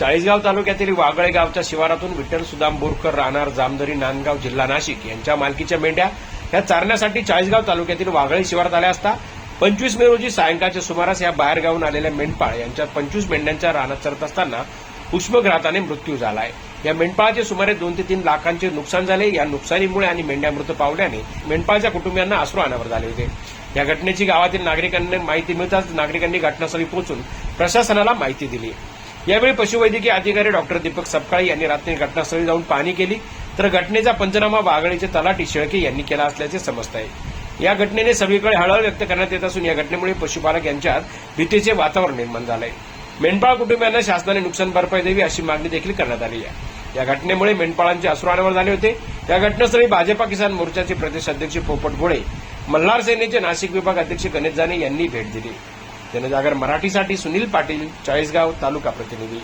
चाळीसगाव तालुक्यातील वागळे गावच्या शिवारातून विठ्ठल सुदाम बोरकर राहणार जामदरी नांदगाव जिल्हा नाशिक यांच्या मालकीच्या मेंढ्या ह्या चारण्यासाठी चाळीसगाव तालुक्यातील वागळे शिवारात आल्या असता पंचवीस मे रोजी सायंकाळच्या सुमारास या बाहेरगावून आलेल्या मेंढपाळ यांच्या पंचवीस मेंढ्यांच्या रानात चरत असताना उष्मघाताने मृत्यू झाला आहे या मेंढपाळाचे सुमारे दोन ते तीन लाखांचे नुकसान झाले. या नुकसानीमुळे आणि मेंढ्या मृत पावल्याने मेंढपाळच्या कुटुंबियांना आश्रू अनावर झाले होते. या घटनेची गावातील नागरिकांनी माहिती मिळताच नागरिकांनी घटनास्थळी पोहोचून प्रशासनाला माहिती दिली. यावेळी पशुवैद्यकीय अधिकारी डॉक्टर दीपक सपकाळी यांनी रात्री घटनास्थळी जाऊन पाहणी केली. तर घटनेचा पंचनामा वाघळीचे तलाठी शेळके यांनी केला असल्याचे समजत आहे या घटनेने सगळीकडे हळहळ व्यक्त करण्यात येत असून या घटनेमुळे पशुपालक यांच्यात भीतीचे वातावरण निर्माण झालं आहे मेंढपाळ कुटुंबियांना शासनाने नुकसान भरपाई द्यावी अशी मागणी देखील करण्यात आली आहे. या घटनेमुळे मेंढपाळांचे अश्रू अनावर झाले होते. या घटनास्थळी भाजपा किसान मोर्चाचे प्रदेश अध्यक्ष पोपट गोळे मल्हार सेनेचे नाशिक विभाग अध्यक्ष गणेश जाने यांनी भेट दिली. जनजागर मराठीसाठी सुनील पाटील चाळीसगाव तालुका प्रतिनिधी.